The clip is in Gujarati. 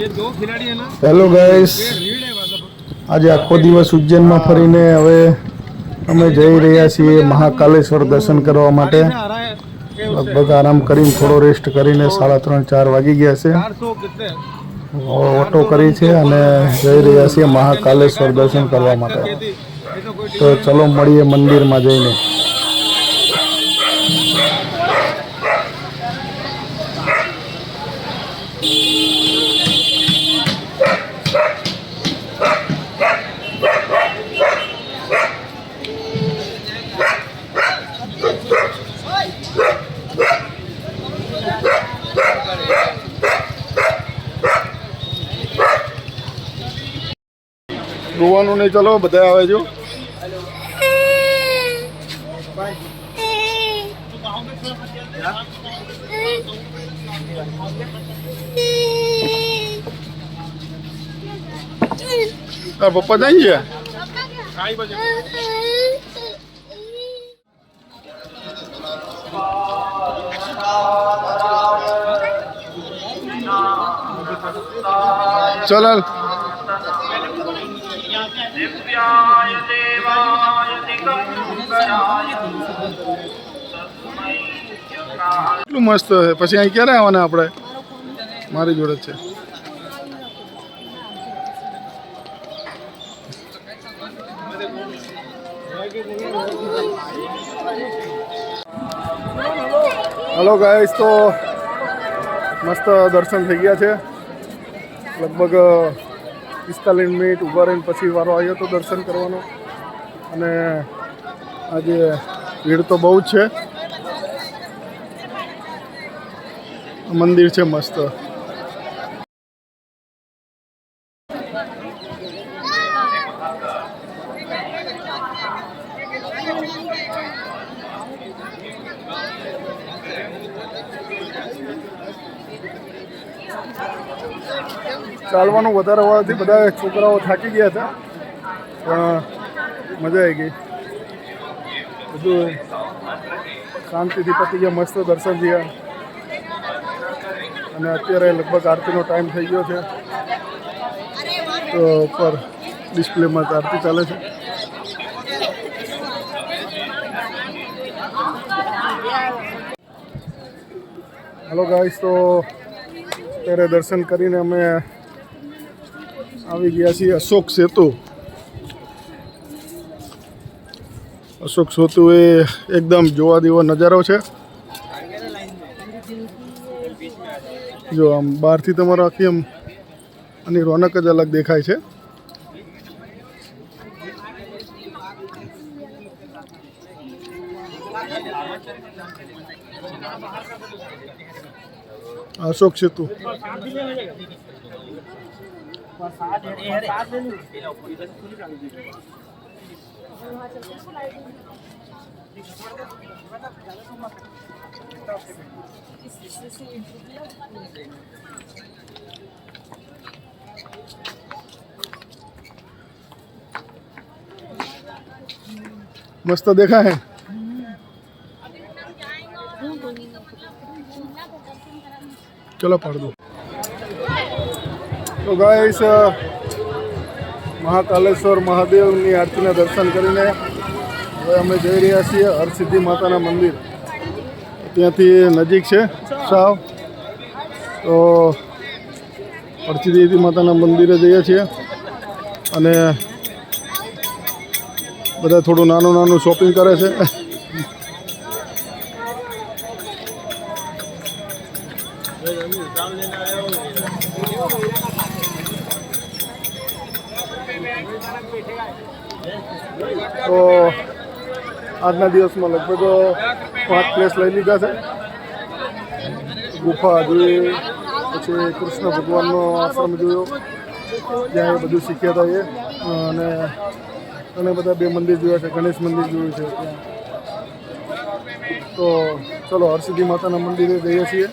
હેલો ગાઈસ આજે આખો દિવસ ઉજ્જૈનમાં ફરીને હવે અમે જઈ રહ્યા છીએ મહાકાલેશ્વર દર્શન કરવા માટે. લગભગ આરામ કરીને થોડો રેસ્ટ કરીને સાડા ત્રણ ચાર વાગી ગયા છે. ઓટો કરી છે અને જઈ રહ્યા છીએ મહાકાલેશ્વર દર્શન કરવા માટે. તો ચલો મળીએ મંદિરમાં જઈને. રોવાનું નહીં ચલો બધા આવે જો. પપ્પા જાય ગયા ચલ કેટલું મસ્ત છે. પછી અહીં ક્યારે આવવાના આપણે? મારી જોડે છે. હલો ગાઈસ તો મસ્ત દર્શન થઈ ગયા છે. લગભગ પિસ્તાલીસ મિનિટ ઊભા રહીને પછી વારો આવ્યો હતો દર્શન કરવાનો. અને આજે ભીડ તો બહુ જ છે. મંદિર છે મસ્ત. ચાલવાનું વધારે હોવાથી બધા છોકરાઓ થાકી ગયા હતા. પણ મજા આવી ગઈ. બધું શાંતિથી પતી ગયા, મસ્ત દર્શન થયા. અને અત્યારે લગભગ આરતીનો ટાઈમ થઈ ગયો છે. તો ઉપર ડિસ્પ્લેમાં આરતી ચાલે છે. હેલો ગાઈસ તો અત્યારે દર્શન કરીને અમે આવી ગયા છીએ અશોક સેતુ. અશોક સેતુ એ એકદમ જોવા દેવો નજારો છે. જો આમ બહારથી તમારો આખી આમ આની રોનક જ અલગ દેખાય છે. અશોક સેતુ. મસ્ત દેખાય ચલો પાડ દો તો ગાઈસ મહાકાલેશ્વર મહાદેવની આરતીના દર્શન કરીને હવે અમે જઈ રહ્યા છીએ હરસિદ્ધિ માતાના મંદિર. ત્યાંથી નજીક છે સાવ. તો હરસિદ્ધિ માતાના મંદિરે જઈએ છીએ. અને બધા થોડું નાનું નાનું શોપિંગ કરે છે. તો આજના દિવસમાં લગભગ પાંચ પ્લેસ લઈ લીધા છે. ગુફા જોઈ પછી કૃષ્ણ ભગવાનનો આશ્રમ જોયો જ્યાં એ બધું શીખ્યા હતા એ. અને અને બધા બે મંદિર જોયા છે, ગણેશ મંદિર જોયું છે તો ચલો, હરસિદ્ધિ માતાના મંદિરે જઈએ છીએ.